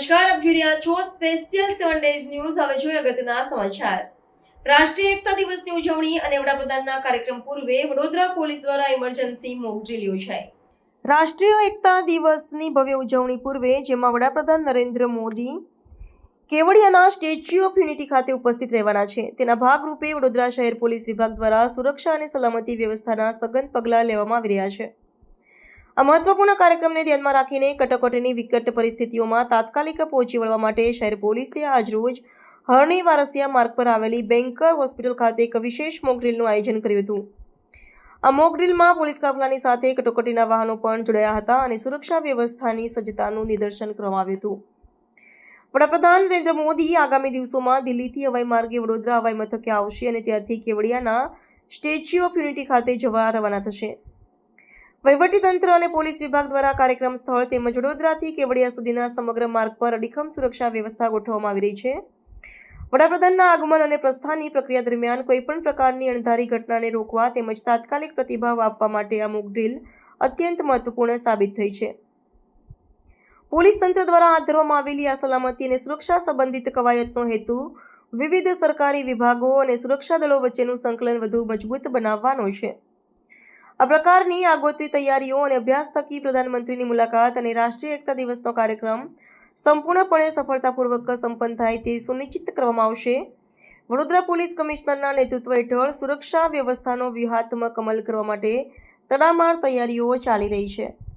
છો special seven days news હવે જોઈએ અગત્યના સમાચાર. રાષ્ટ્રીય એકતા દિવસની ઉજવણી અને વડાપ્રધાનના કાર્યક્રમ પૂર્વે વડોદરા પોલીસ દ્વારા ઇમરજન્સી મોક ડ્રીલ યોજાઈ. રાષ્ટ્રીય એકતા દિવસની ભવ્ય ઉજવણી પૂર્વે જેમાં વડાપ્રધાન નરેન્દ્ર મોદી કેવડિયાના સ્ટેચ્યુ ઓફ યુનિટી ખાતે ઉપસ્થિત રહેવાના છે. તેના ભાગરૂપે વડોદરા શહેર પોલીસ વિભાગ દ્વારા સુરક્ષા અને સલામતી વ્યવસ્થાના સઘન પગલાં લેવામાં આવી રહ્યા છે. આ મહત્વપૂર્ણ કાર્યક્રમને ધ્યાનમાં રાખીને કટોકટીની વિકટ પરિસ્થિતિઓમાં તાત્કાલિક પહોંચી વળવા માટે શહેર પોલીસે આજરોજ હરણી વારસિયા માર્ગ પર આવેલી બેન્કર હોસ્પિટલ ખાતે એક વિશેષ મોકડ્રીલનું આયોજન કર્યું હતું. આ મોકડ્રીલમાં પોલીસ કાફલાની સાથે કટોકટીના વાહનો પણ જોડાયા હતા અને સુરક્ષા વ્યવસ્થાની સજ્જતાનું નિદર્શન કરવામાં આવ્યું હતું. વડાપ્રધાન નરેન્દ્ર મોદી આગામી દિવસોમાં દિલ્હીથી હવાઈ માર્ગે વડોદરા હવાઈ મથકે આવશે અને ત્યાંથી કેવડિયાના સ્ટેચ્યુ ઓફ યુનિટી ખાતે જવા રવાના થશે. વહીવટીતંત્ર અને પોલીસ વિભાગ દ્વારા કાર્યક્રમ સ્થળ તેમજ વડોદરાથી કેવડિયા સુધીના સમગ્ર માર્ગ પર અડીખમ સુરક્ષા વ્યવસ્થા ગોઠવવામાં આવી રહી છે. વડાપ્રધાનના આગમન અને પ્રસ્થાનની પ્રક્રિયા દરમિયાન કોઈપણ પ્રકારની અણધારી ઘટનાને રોકવા તેમજ તાત્કાલિક પ્રતિભાવ આપવા માટે આ મોક ડ્રીલ અત્યંત મહત્વપૂર્ણ સાબિત થઈ છે. પોલીસ તંત્ર દ્વારા હાથ ધરવામાં આવેલી આ સલામતી અને સુરક્ષા સંબંધિત કવાયતનો હેતુ વિવિધ સરકારી વિભાગો અને સુરક્ષા દળો વચ્ચેનું સંકલન વધુ મજબૂત બનાવવાનો છે. આ પ્રકારની આગોતરી તૈયારીઓ અને અભ્યાસ થકી પ્રધાનમંત્રીની મુલાકાત અને રાષ્ટ્રીય એકતા દિવસનો કાર્યક્રમ સંપૂર્ણપણે સફળતાપૂર્વક સંપન્ન થાય તે સુનિશ્ચિત કરવામાં આવશે. વડોદરા પોલીસ કમિશનરના નેતૃત્વ હેઠળ સુરક્ષા વ્યવસ્થાનો વ્યૂહાત્મક અમલ કરવા માટે તડામાર તૈયારીઓ ચાલી રહી છે.